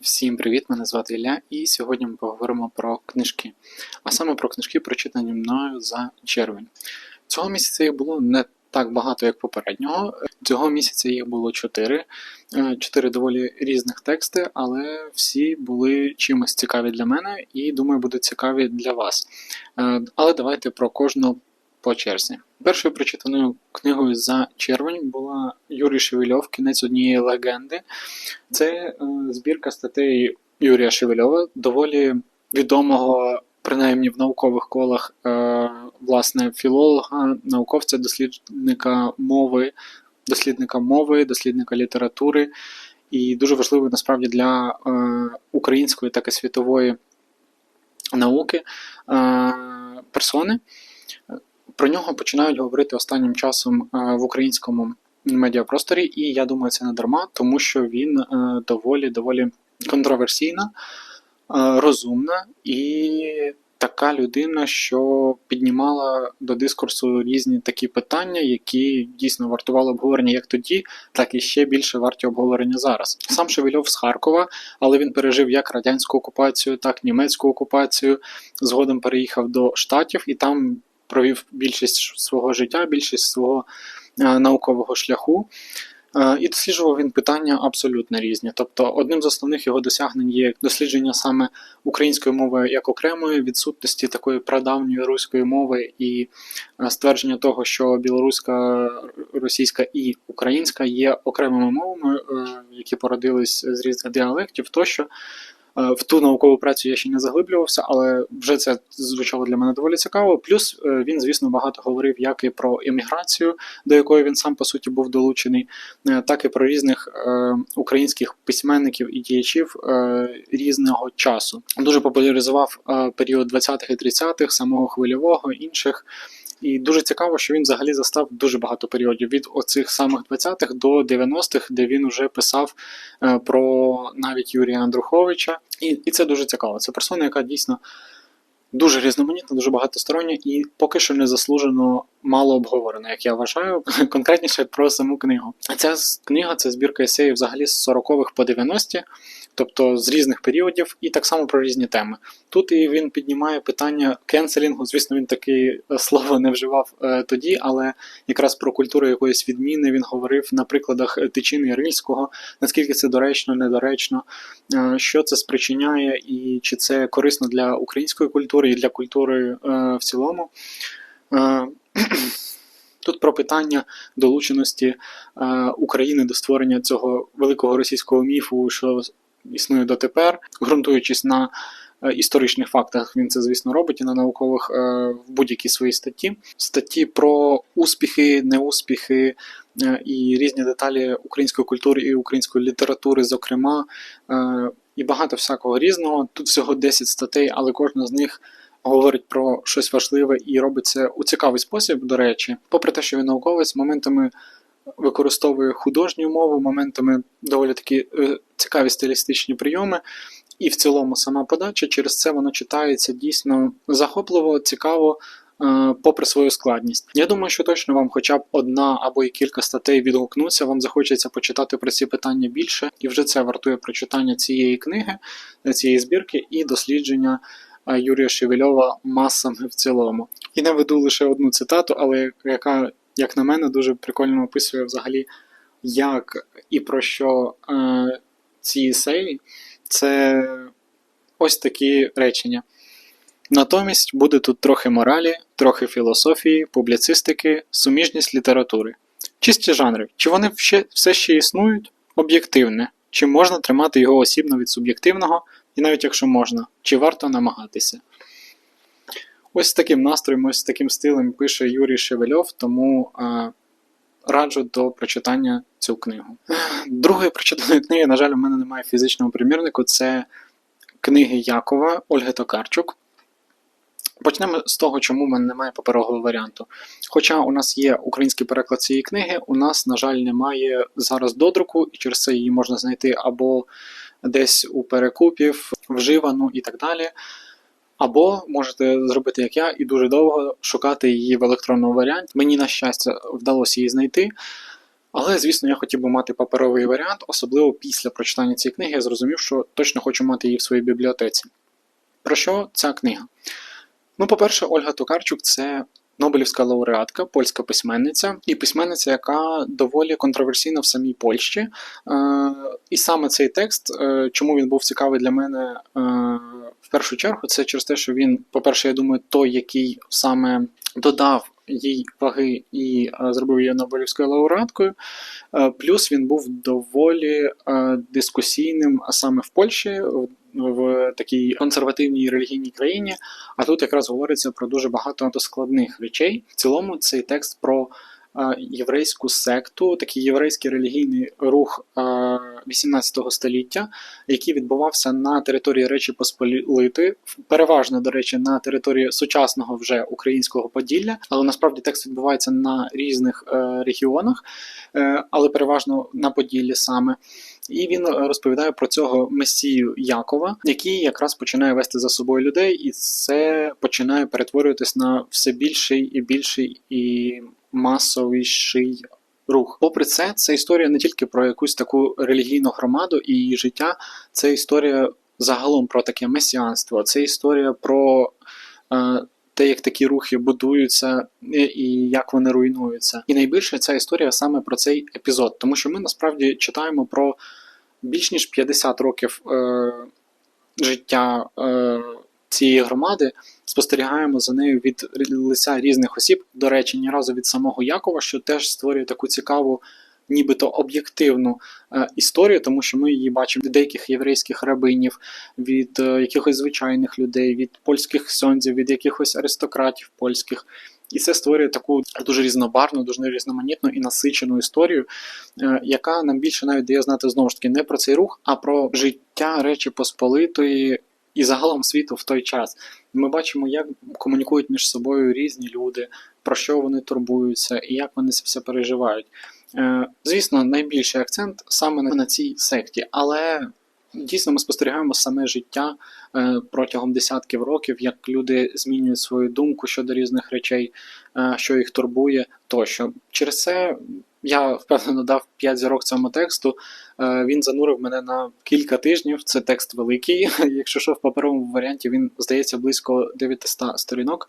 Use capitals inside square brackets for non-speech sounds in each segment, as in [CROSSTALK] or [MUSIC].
Всім привіт! Мене звати Ілля, і сьогодні ми поговоримо про книжки. А саме про книжки, прочитані мною за червень. Цього місяця їх було не так багато, як попереднього. Цього місяця їх було чотири. Е, Чотири доволі різних тексти, але всі були чимось цікаві для мене і думаю, будуть цікаві для вас. Е, Але давайте про кожну по черзі. Першою прочитаною книгою за червень була Юрій Шевельов, кінець однієї легенди. Це е, збірка статей Юрія Шевельова, доволі відомого, принаймні в наукових колах, е, власне, філолога, науковця, дослідника мови, дослідника мови, дослідника літератури, і дуже важливий насправді для е, української, так і світової науки персони. Про нього починають говорити останнім часом е, в українському медіапросторі, і я думаю, це не дарма, тому що він е, доволі доволі контроверсійна, е, розумна і така людина, що піднімала до дискурсу різні такі питання, які дійсно вартували обговорення як тоді, так і ще більше варті обговорення зараз. Сам Шевельов з Харкова, але він пережив як радянську окупацію, так і німецьку окупацію. Згодом переїхав до Штатів і там провів більшість свого життя, більшість свого е, наукового шляху. Е, І досліджував він питання абсолютно різні. Тобто, одним з основних його досягнень є дослідження саме української мови як окремої, відсутності такої прадавньої руської мови і е, ствердження того, що білоруська, російська і українська є окремими мовами, які породились з різних діалектів тощо. Е, В ту наукову працю я ще не заглиблювався, але вже це звучало для мене доволі цікаво. Плюс е, він, звісно, багато говорив як і про еміграцію, до якої він сам по суті був долучений, е, так і про різних українських письменників і діячів різного часу. Дуже популяризував період 20-х і 30-х, самого хвильового, інших. І дуже цікаво, що він взагалі застав дуже багато періодів від оцих самих 20-х до 90-х, де він вже писав е, про навіть Юрія Андруховича. І, і це дуже цікаво. Це персона, яка дійсно дуже різноманітна, дуже багатостороння і поки що не заслужено мало обговорена, як я вважаю, [LAUGHS] конкретніше про саму книгу. Ця книга це збірка есеїв взагалі з 40-х по 90-ті, тобто з різних періодів, і так само про різні теми. Тут і він піднімає питання кенселінгу. Звісно, він таке слово не вживав е, тоді, але якраз про культуру якоїсь відміни він говорив на прикладах е, Тичини Рильського, наскільки це доречно, недоречно, е, що це спричиняє, і чи це корисно для української культури і для культури е, в цілому. Е, Тут про питання долученості е, України до створення цього великого російського міфу, що існує дотепер, ґрунтуючись на е, історичних фактах, він це, звісно, робить і на наукових е, в будь-якій своїй статті. Статті про успіхи, неуспіхи і різні деталі української культури і української літератури, зокрема, і багато всякого різного. Тут всього 10 статей, але кожна з них говорить про щось важливе і робить це у цікавий спосіб, до речі, попри те, що він науковець, моментами використовує художню мову, моментами доволі такі е, цікаві стилістичні прийоми. І в цілому сама подача через це воно читається дійсно захопливо, цікаво, е, попри свою складність. Я думаю, що точно вам хоча б одна або і кілька статей відгукнуться, вам захочеться почитати про ці питання більше, і вже це вартує прочитання цієї книги, е, цієї збірки і дослідження Юрія Шевельова масами в цілому. І наведу лише одну цитату, але яка, як на мене, дуже прикольно описує взагалі, як і про що е, ці есеї. Це ось такі речення. Натомість буде тут трохи моралі, трохи філософії, публіцистики, суміжність літератури. Чисті жанри. Чи вони все ще існують? Об'єктивне. Чи можна тримати його осібно від суб'єктивного, і навіть якщо можна, чи варто намагатися? Ось з таким настроєм, ось з таким стилем пише Юрій Шевельов, тому е, раджу до прочитання цю книгу. Другої прочитаної книги, на жаль, у мене немає фізичного примірнику. Це книги Якова Ольги Токарчук. Почнемо з того, чому в мене немає паперового варіанту. Хоча у нас є український переклад цієї книги, у нас, на жаль, немає зараз додруку, і через це її можна знайти або десь у перекупів, вживану і так далі. Або можете зробити як я і дуже довго шукати її в електронному варіанті. Мені, на щастя, вдалося її знайти. Але, звісно, я хотів би мати паперовий варіант, особливо після прочитання цієї книги я зрозумів, що точно хочу мати її в своїй бібліотеці. Про що ця книга? Ну, по-перше, Ольга Токарчук це Нобелівська лауреатка, польська письменниця, і письменниця, яка доволі контроверсійна в самій Польщі. Е, І саме цей текст, е, чому він був цікавий для мене е, в першу чергу, це через те, що він, по-перше, я думаю, той, який саме додав їй ваги і зробив її Нобелівською лауреаткою. Плюс він був доволі дискусійним, а саме в Польщі, в, такій консервативній релігійній країні. А тут якраз говориться про дуже багато складних речей. В цілому цей текст про е, єврейську секту, такий єврейський релігійний рух е, 18 століття, який відбувався на території Речі Посполити, переважно, до речі, на території сучасного вже українського Поділля, але насправді текст відбувається на різних е, регіонах, е, але переважно на Поділлі саме. І він е, розповідає про цього месію Якова, який якраз починає вести за собою людей, і це починає перетворюватись на все більший і більший і масовіший рух. Попри це, це історія не тільки про якусь таку релігійну громаду і її життя, це історія загалом про таке месіанство, це історія про. Е, те, як такі рухи будуються і як вони руйнуються. І найбільше ця історія саме про цей епізод, тому що ми насправді читаємо про більш ніж 50 років е, життя е, цієї громади, спостерігаємо за нею від лиця різних осіб. До речі, ні разу від самого Якова, що теж створює таку цікаву. Нібито об'єктивну е, історію, тому що ми її бачимо від деяких єврейських рабинів, від е, якихось звичайних людей, від польських сьонзів, від якихось аристократів польських. І це створює таку дуже різнобарну, дуже різноманітну і насичену історію, е, яка нам більше навіть дає знати знову ж таки не про цей рух, а про життя Речі Посполитої і загалом світу в той час. Ми бачимо, як комунікують між собою різні люди, про що вони турбуються і як вони це все переживають. Е, Звісно, найбільший акцент саме на цій секті, але дійсно ми спостерігаємо саме життя е, протягом десятків років, як люди змінюють свою думку щодо різних речей, е, що їх турбує тощо. Через це я впевнено дав 5 зірок цьому тексту. Е, Він занурив мене на кілька тижнів. Це текст великий. [LAUGHS] Якщо що в паперовому варіанті, він здається близько 900 сторінок.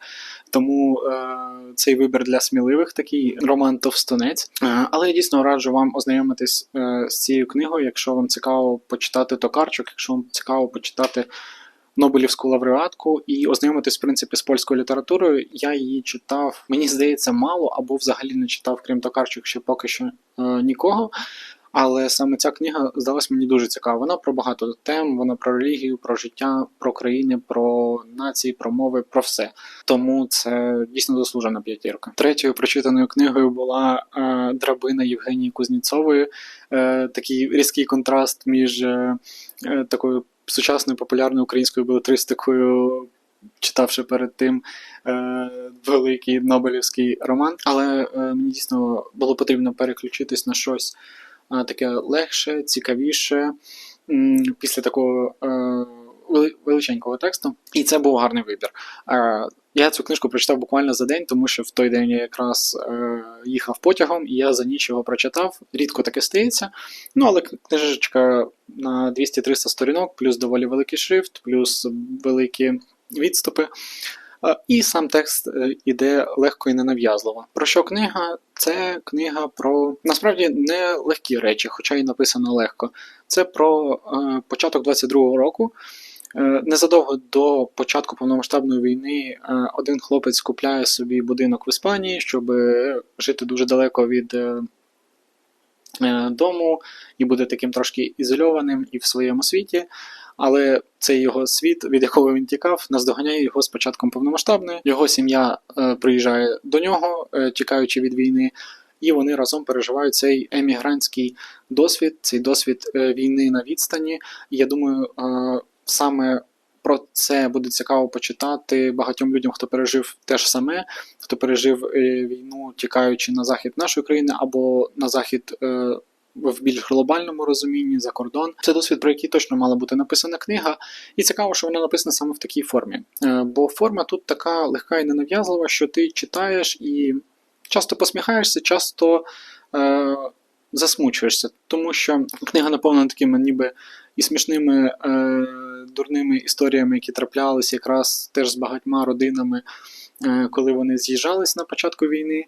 Тому е, цей вибір для сміливих такий роман Товстунець. Е, але я дійсно раджу вам ознайомитись з цією книгою, якщо вам цікаво почитати Токарчук, якщо вам цікаво почитати. Нобелівську лауреатку і ознайомитись, в принципі, з польською літературою. Я її читав, мені здається, мало або взагалі не читав, крім Токарчук, ще поки що е, нікого. Але саме ця книга здалась мені дуже цікава. Вона про багато тем, вона про релігію, про життя, про країни, про нації, про мови, про все. Тому це дійсно заслужена п'ятірка. Третьою прочитаною книгою була е, драбина Євгенії Кузніцової. Е, такий різкий контраст між е, е, такою сучасною популярною українською белетристикою, читавши перед тим е, великий Нобелівський роман. Але е, мені дійсно було потрібно переключитись на щось таке легше, цікавіше після такого. Е, Величенького тексту, і це був гарний вибір. Е, Я цю книжку прочитав буквально за день, тому що в той день я якраз е, їхав потягом, і я за ніч його прочитав. Рідко таке стається. Ну, але книжечка на 200-300 сторінок, плюс доволі великий шрифт, плюс великі відступи. Е, І сам текст е, іде легко і ненав'язливо. Про що книга? Це книга про насправді не легкі речі, хоча й написано легко. Це про е, початок 22-го року. Незадовго до початку повномасштабної війни один хлопець купляє собі будинок в Іспанії, щоб жити дуже далеко від дому і буде таким трошки ізольованим і в своєму світі. Але цей його світ, від якого він тікав, наздоганяє його з початком повномасштабної. Його сім'я е, приїжджає до нього, е, тікаючи від війни, і вони разом переживають цей емігрантський досвід, цей досвід е, війни на відстані. Я думаю, е, саме про це буде цікаво почитати багатьом людям, хто пережив те ж саме, хто пережив е, війну, тікаючи на захід нашої країни або на захід. В більш глобальному розумінні за кордон. Це досвід, про який точно мала бути написана книга, і цікаво, що вона написана саме в такій формі. Е, Бо форма тут така легка і ненав'язлива, що ти читаєш і часто посміхаєшся, часто е, засмучуєшся, тому що книга наповнена такими ніби і смішними е, дурними історіями, які траплялися якраз теж з багатьма родинами, е, коли вони з'їжджались на початку війни,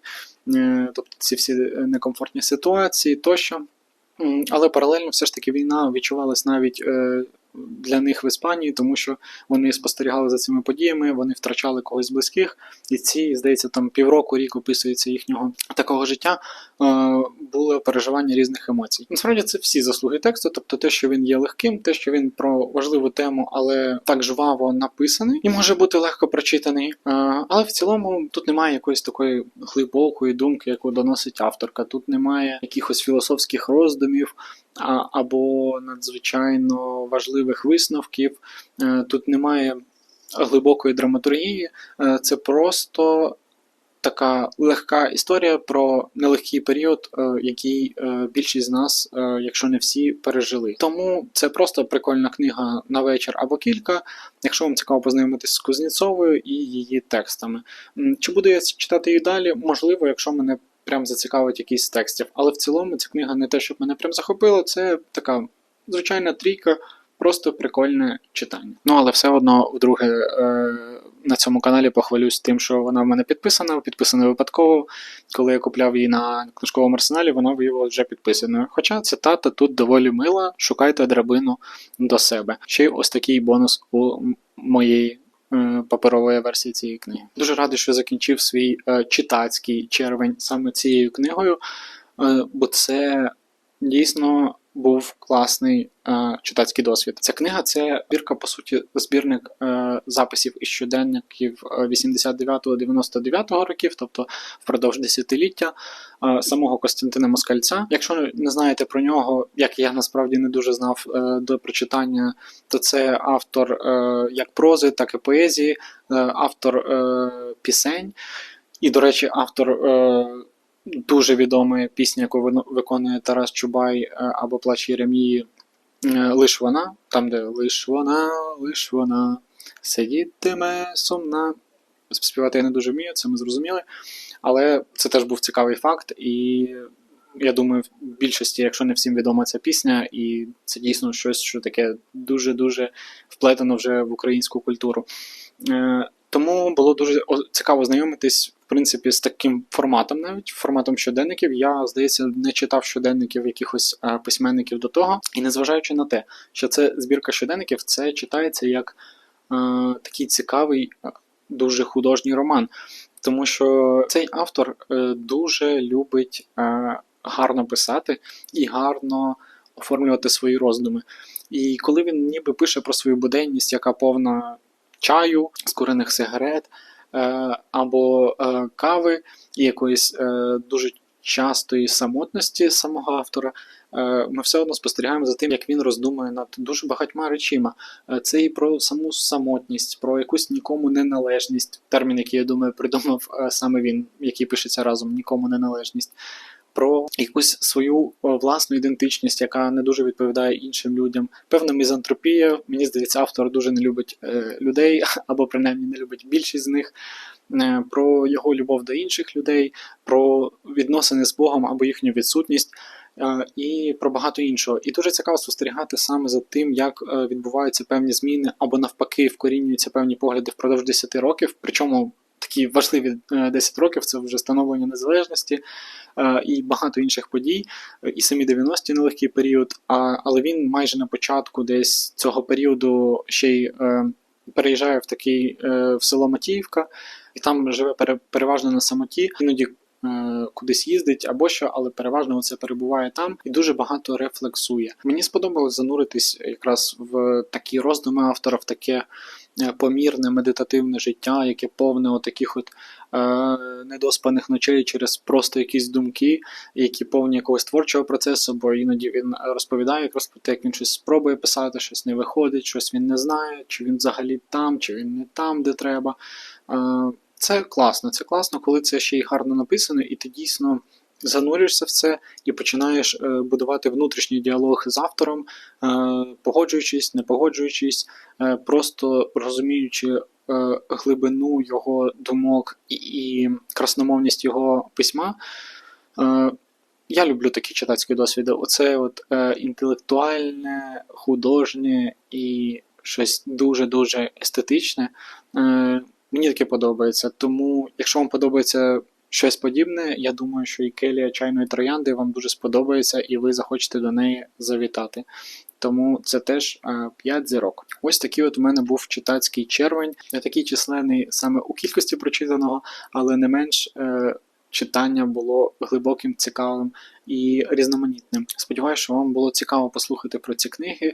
е, тобто ці всі некомфортні ситуації тощо. Але паралельно все ж таки війна відчувалась навіть е, для них в Іспанії, тому що вони спостерігали за цими подіями, вони втрачали когось близьких, і ці, здається, там півроку рік описується їхнього такого життя. е, Було переживання різних емоцій. Насправді це всі заслуги тексту, тобто те, що він є легким, те, що він про важливу тему, але так жваво написаний, і може бути легко прочитаний. Е, Але в цілому тут немає якоїсь такої глибокої думки, яку доносить авторка. Тут немає якихось філософських роздумів або надзвичайно важливих висновків. Е, Тут немає глибокої драматургії, Е, це просто така легка історія про нелегкий період, е, який більшість з нас, якщо не всі, пережили. Тому це просто прикольна книга на вечір або кілька. Якщо вам цікаво познайомитися з Кузнєцовою і її текстами. Чи буду я читати її далі? Можливо, якщо мене прям зацікавить якийсь текстів. Але в цілому ця книга не те, щоб мене прям захопила, це така звичайна трійка, просто прикольне читання. Ну але все одно, вдруге, е, на цьому каналі похвалюсь тим, що вона в мене підписана, підписана випадково. Коли я купляв її на книжковому арсеналі, вона виявилася вже підписаною. Хоча цитата тут доволі мила, шукайте драбину до себе. Ще й ось такий бонус у моєї паперової версії цієї книги. Дуже радий, що закінчив свій е, читацький червень саме цією книгою, е, бо це дійсно був класний е, читацький досвід. Ця книга це збірка, по суті, збірник е, записів і щоденників е, 89-99 років, тобто впродовж десятиліття е, самого Костянтина Москальця. Якщо не знаєте про нього, як я насправді не дуже знав е, до прочитання, то це автор е, як прози, так і поезії, е, автор е, пісень. І, до речі, автор е, дуже відомої пісні, яку виконує Тарас Чубай е, або Плач Єремії е, Лиш вона, там, де лиш вона, лиш вона сидітиме сумна. Співати я не дуже вмію, це ми зрозуміли. Але це теж був цікавий факт, і я думаю, в більшості, якщо не всім відома ця пісня, і це дійсно щось, що таке дуже-дуже вплетено вже в українську культуру. Е, Тому було дуже цікаво знайомитись, принципі, з таким форматом, навіть форматом щоденників. Я, здається, не читав щоденників якихось е, письменників до того. І незважаючи на те, що це збірка щоденників, це читається як е, такий цікавий, е, дуже художній роман. Тому що цей автор е, дуже любить е, гарно писати і гарно оформлювати свої роздуми. І коли він ніби пише про свою буденність, яка повна чаю, скурених сигарет або е, кави і якоїсь е, дуже частої самотності самого автора, е, ми все одно спостерігаємо за тим, як він роздумує над дуже багатьма речима. Е, Це і про саму самотність, про якусь нікому неналежність, термін, який я думаю, придумав е, саме він, який пишеться разом, нікому неналежність. Про якусь свою е, власну ідентичність, яка не дуже відповідає іншим людям. Певна мізантропія. Мені здається, автор дуже не любить е, людей, [LAUGHS] або принаймні не любить більшість з них. Е, Про його любов до інших людей, про відносини з Богом або їхню відсутність. І про багато іншого. І дуже цікаво спостерігати саме за тим, як відбуваються певні зміни, або навпаки, вкорінюються певні погляди впродовж 10 років. Причому такі важливі е, 10 років це вже становлення незалежності е, і багато інших подій. Е, І самі 90-ті нелегкий період. Але він майже на початку десь цього періоду ще й е, переїжджає в такий е, в село Матіївка, і там живе пере, переважно на самоті. Іноді е, кудись їздить або що, але переважно це перебуває там і дуже багато рефлексує. Мені сподобалось зануритись якраз в такі роздуми автора, в таке е, помірне медитативне життя, яке повне отаких от е, недоспаних ночей через просто якісь думки, які повні якогось творчого процесу, бо іноді він розповідає якраз про те, як він щось спробує писати, щось не виходить, щось він не знає, чи він взагалі там, чи він не там, де треба. Е, Це класно, це класно, коли це ще й гарно написано, і ти дійсно занурюєшся в це і починаєш е, будувати внутрішній діалог з автором, е, погоджуючись, не погоджуючись, е, просто розуміючи глибину його думок і, красномовність його письма. Я люблю такі читацькі досвіди. Оце от інтелектуальне, художнє і щось дуже-дуже естетичне. Е, мені таке подобається. Тому, якщо вам подобається щось подібне, я думаю, що і келія чайної троянди вам дуже сподобається, і ви захочете до неї завітати. Тому це теж е, 5 зірок. Ось такий от у мене був читацький червень, не такий численний саме у кількості прочитаного, але не менш е, читання було глибоким, цікавим і різноманітним. Сподіваюся, що вам було цікаво послухати про ці книги.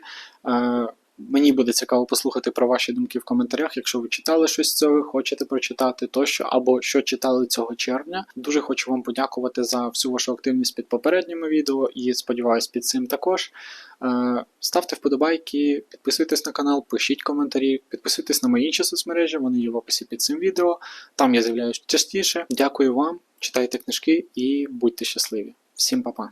Мені буде цікаво послухати про ваші думки в коментарях, якщо ви читали щось з цього, хочете прочитати тощо, або що читали цього червня. Дуже хочу вам подякувати за всю вашу активність під попередніми відео і сподіваюсь, під цим також. Е, Ставте вподобайки, підписуйтесь на канал, пишіть коментарі, підписуйтесь на мої інші соцмережі, вони є в описі під цим відео. Там я з'являюсь частіше. Дякую вам, читайте книжки і будьте щасливі. Всім па-па!